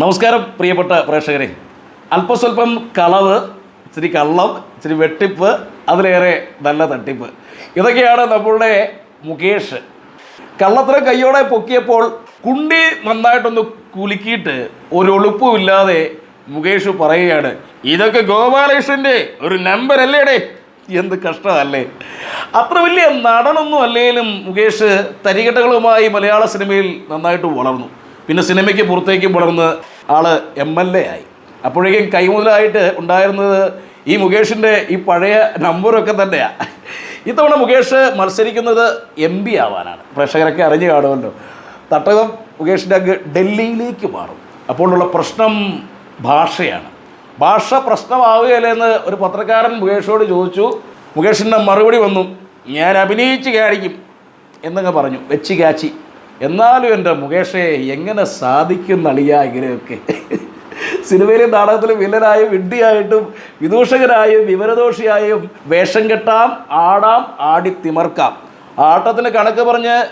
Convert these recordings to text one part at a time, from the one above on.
നമസ്കാരം പ്രിയപ്പെട്ട പ്രേക്ഷകരെ. അല്പസ്വല്പം കളവ് ഇച്ചിരി കള്ളം ഇച്ചിരി വെട്ടിപ്പ് അതിലേറെ നല്ല തട്ടിപ്പ്. ഇതൊക്കെയാണ് നമ്മളുടെ മുകേഷ്. കള്ളത്തിന് കയ്യോടെ പൊക്കിയപ്പോൾ കുണ്ടി നന്നായിട്ടൊന്ന് കുലുക്കിയിട്ട് ഒരു ഒളുപ്പുമില്ലാതെ മുകേഷ് പറയുകയാണ് ഇതൊക്കെ ഗോപാലകൃഷ്ണന്റെ ഒരു നമ്പർ അല്ലേടേ? എന്ത് കഷ്ടമല്ലേ അത്ര വലിയ നടനൊന്നും അല്ലെങ്കിലും മുകേഷ് തരികട്ടകളുമായി മലയാള സിനിമയിൽ നന്നായിട്ട് വളർന്നു. പിന്നെ സിനിമയ്ക്ക് പുറത്തേക്കും വളർന്ന് ആൾ എം എൽ എ ആയി. അപ്പോഴേക്കും കൈമുതലായിട്ട് ഉണ്ടായിരുന്നത് ഈ മുകേഷിന്റെ ഈ പഴയ നമ്പറൊക്കെ തന്നെയാണ് ഇത്തവണ മുകേഷ് മത്സരിക്കുന്നത് എം പി ആവാനാണ്. പ്രേക്ഷകരൊക്കെ അറിഞ്ഞു കാണുമല്ലോ. തട്ടകം മുകേഷിന്റെ അങ്ങ് ഡൽഹിയിലേക്ക് മാറും. അപ്പോഴുള്ള പ്രശ്നം ഭാഷയാണ്. ഭാഷ പ്രശ്നമാവുകയല്ലെന്ന് ഒരു പത്രക്കാരൻ മുകേഷോട് ചോദിച്ചു. മുകേഷിന്റെ മറുപടി വന്നു. ഞാൻ അഭിനയിച്ച് കാണിക്കും എന്നങ്ങ് പറഞ്ഞു. വെച്ച് കാച്ചി. എന്നാലും എന്റെ മുകേഷെ എങ്ങനെ സാധിക്കും നളിയ ഇങ്ങനെയൊക്കെ. സിനിമയിലും നാടകത്തിലും വില്ലനായും വിഡ്ഢിയായിട്ടും വിദൂഷകനായും വിവരദോഷിയായും വേഷം കെട്ടാം ആടാം ആടി തിമർക്കാം. ആട്ടത്തിന് കണക്ക് പറഞ്ഞ്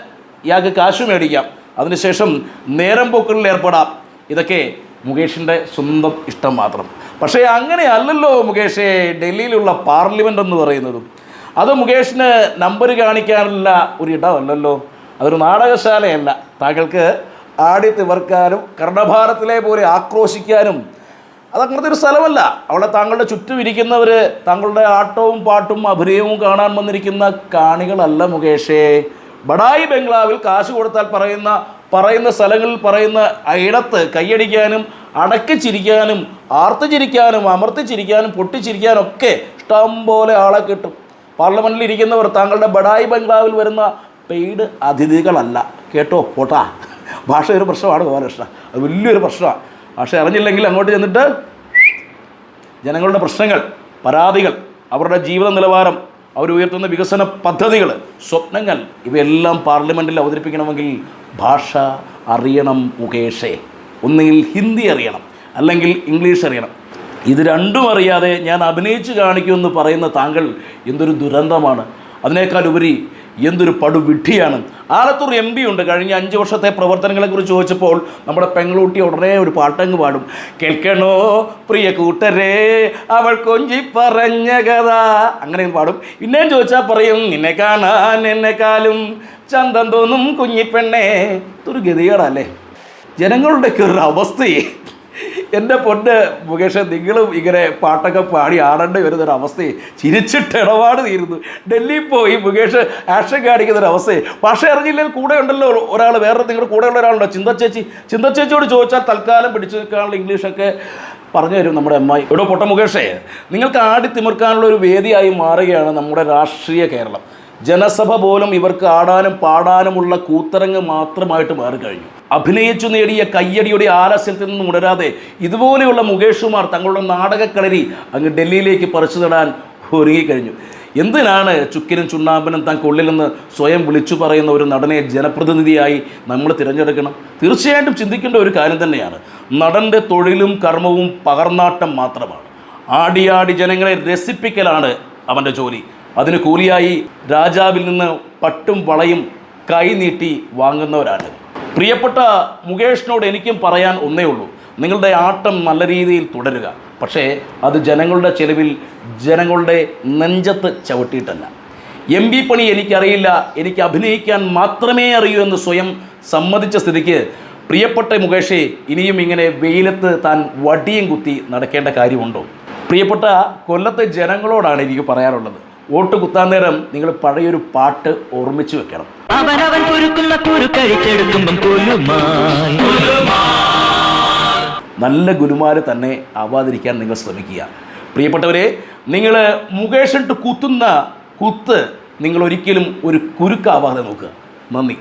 ഇയാൾക്ക് കാശു മേടിക്കാം. അതിനുശേഷം നേരം പൂക്കളിൽ ഏർപ്പെടാം. ഇതൊക്കെ മുകേഷിന്റെ സ്വന്തം ഇഷ്ടം മാത്രം. പക്ഷേ അങ്ങനെ അല്ലല്ലോ മുകേഷെ ഡൽഹിയിലുള്ള പാർലമെന്റ് എന്ന് പറയുന്നതും. അത് മുകേഷിന് നമ്പർ കാണിക്കാനുള്ള ഒരു ഇടമല്ലല്ലോ. അതൊരു നാടകശാലയല്ല. താങ്കൾക്ക് ആടി തിവർക്കാനും കർണഭാരത്തിലെ പോലെ ആക്രോശിക്കാനും അതങ്ങനത്തെ ഒരു സ്ഥലമല്ല. അവിടെ താങ്കളുടെ ചുറ്റും ഇരിക്കുന്നവർ താങ്കളുടെ ആട്ടവും പാട്ടും അഭിനയവും കാണാൻ വന്നിരിക്കുന്ന കാണികളല്ല മുകേഷേ. ബഡായി ബംഗ്ലാവിൽ കാശ് കൊടുത്താൽ പറയുന്ന പറയുന്ന സ്ഥലങ്ങളിൽ പറയുന്ന ഇടത്ത് കൈയടിക്കാനും അടക്കി ചിരിക്കാനും ആർത്ത് ചിരിക്കാനും അമർത്തി ചിരിക്കാനും പൊട്ടിച്ചിരിക്കാനും ഒക്കെ ഇഷ്ടം പോലെ ആളെ കിട്ടും. പാർലമെന്റിൽ ഇരിക്കുന്നവർ താങ്കളുടെ ബഡായി ബംഗ്ലാവിൽ വരുന്ന പെയ്ഡ് അതിഥികളല്ല. കേട്ടോ പോട്ടാ. ഭാഷ ഒരു പ്രശ്നമാണ് ഗോപാലകൃഷ്ണ. അത് വലിയൊരു പ്രശ്നമാണ്. ഭാഷ അറിഞ്ഞില്ലെങ്കിൽ അങ്ങോട്ട് ചെന്നിട്ട് ജനങ്ങളുടെ പ്രശ്നങ്ങൾ പരാതികൾ അവരുടെ ജീവിത നിലവാരം അവർ ഉയർത്തുന്ന വികസന പദ്ധതികൾ സ്വപ്നങ്ങൾ ഇവയെല്ലാം പാർലമെന്റിൽ അവതരിപ്പിക്കണമെങ്കിൽ ഭാഷ അറിയണം മുകേഷേ. ഒന്നുകിൽ ഹിന്ദി അറിയണം അല്ലെങ്കിൽ ഇംഗ്ലീഷ് അറിയണം. ഇത് രണ്ടും അറിയാതെ ഞാൻ അഭിനയിച്ച് കാണിക്കുമെന്ന് പറയുന്ന താങ്കൾ എന്തൊരു ദുരന്തമാണ്. അതിനേക്കാൾ ഉപരി എന്തൊരു പടുവിഡ്ഢിയാണ്. ആലത്തൂർ എം പി ഉണ്ട്. കഴിഞ്ഞ അഞ്ച് വർഷത്തെ പ്രവർത്തനങ്ങളെക്കുറിച്ച് ചോദിച്ചപ്പോൾ നമ്മുടെ പെങ്ങളൂട്ടി ഉടനെ ഒരു പാട്ടങ്ങ് പാടും. കേൾക്കണോ പ്രിയ കൂട്ടരേ അവൾ കൊഞ്ചി പറഞ്ഞ കഥ. അങ്ങനെ പാടും. പിന്നെയും ചോദിച്ചാൽ പറയും നിന്നെ കാണാൻ എന്നെക്കാലും ചന്തം തോന്നും കുഞ്ഞിപ്പെണ്ണേ. ഇതൊരു ഗതികേടല്ലേ ജനങ്ങളുടെയൊക്കെ ഒരു അവസ്ഥയെ എന്റെ പൊന്ന് മുകേഷ് നിങ്ങളും ഇങ്ങനെ പാട്ടൊക്കെ പാടി ആടേണ്ടി വരുന്നൊരു അവസ്ഥയെ ചിരിച്ചിട്ട് ഇടപാട് തീരുന്നു ഡൽഹിയിൽ പോയി മുകേഷ് ആക്ഷൻ കാണിക്കുന്നൊരു അവസ്ഥയെ പക്ഷേ അറിഞ്ഞില്ലെങ്കിൽ കൂടെ ഉണ്ടല്ലോ ഒരാൾ വേറെ നിങ്ങളുടെ ഉള്ള ഒരാളുണ്ടോ? ചിന്തച്ചേച്ചി ചിന്തച്ചേച്ചിയോട് ചോദിച്ചാൽ തൽക്കാലം പിടിച്ചു നിൽക്കാനുള്ള ഇംഗ്ലീഷൊക്കെ പറഞ്ഞു തരും നമ്മുടെ അമ്മായി ഇവിടെ പൊട്ട മുകേഷേ നിങ്ങൾക്ക് ആടി തിമിർക്കാനുള്ള ഒരു വേദിയായി മാറുകയാണ് നമ്മുടെ രാഷ്ട്രീയ കേരളം. ജനസഭ പോലും ഇവർക്ക് ആടാനും പാടാനുമുള്ള കൂത്തരങ്ങ് മാത്രമായിട്ട് മാറിക്കഴിഞ്ഞു. അഭിനയിച്ചു നേടിയ കയ്യടിയുടെ ആലസ്യത്തിൽ നിന്നും ഉണരാതെ ഇതുപോലെയുള്ള മുകേഷുമാർ തങ്ങളുടെ നാടകക്കളരി അങ്ങ് ഡൽഹിയിലേക്ക് പറിച്ചു നടാൻ ഒരുങ്ങിക്കഴിഞ്ഞു. എന്തിനാണ് ചുക്കിനും ചുണ്ണാമ്പനും താൻ നിന്ന് സ്വയം വിളിച്ചു പറയുന്ന ഒരു നടനെ ജനപ്രതിനിധിയായി നമ്മൾ തിരഞ്ഞെടുക്കണം? തീർച്ചയായിട്ടും ചിന്തിക്കേണ്ട ഒരു കാര്യം തന്നെയാണ്. നടന്റെ തൊഴിലും കർമ്മവും പകർന്നാട്ടം മാത്രമാണ്. ആടിയാടി ജനങ്ങളെ രസിപ്പിക്കലാണ് അവന്റെ ജോലി. അതിന് കൂലിയായി രാജാവിൽ നിന്ന് പട്ടും വളയും കൈ നീട്ടി വാങ്ങുന്നവരാണ് പ്രിയപ്പെട്ട മുകേഷിനോട് എനിക്കും പറയാൻ ഒന്നേ ഉള്ളൂ. നിങ്ങളുടെ ആട്ടം നല്ല രീതിയിൽ തുടരുക. പക്ഷേ അത് ജനങ്ങളുടെ ചെലവിൽ ജനങ്ങളുടെ നെഞ്ചത്ത് ചവിട്ടിയിട്ടല്ല. എം പി പണി എനിക്കറിയില്ല. എനിക്ക് അഭിനയിക്കാൻ മാത്രമേ അറിയൂ എന്ന് സ്വയം സമ്മതിച്ച സ്ഥിതിക്ക് പ്രിയപ്പെട്ട മുകേഷെ ഇനിയും ഇങ്ങനെ വെയിലത്ത് താൻ വടിയും കുത്തി നടക്കേണ്ട കാര്യമുണ്ടോ? പ്രിയപ്പെട്ട കൊല്ലത്തെ ജനങ്ങളോടാണ് എനിക്ക് പറയാനുള്ളത്. വോട്ട് കുത്താൻ നേരം നിങ്ങൾ പഴയൊരു പാട്ട് ഓർമ്മിച്ചു വെക്കണം. അവനവൻ കുരുക്കുന്ന നല്ല ഗുരുമാര് തന്നെ ആവാതിരിക്കാൻ നിങ്ങൾ ശ്രമിക്കുക. പ്രിയപ്പെട്ടവരെ നിങ്ങൾ മുകേഷിട്ട് കുത്തുന്ന കുത്ത് നിങ്ങൾ ഒരിക്കലും ഒരു കുരുക്കാവാതെ നോക്കുക. നന്ദി.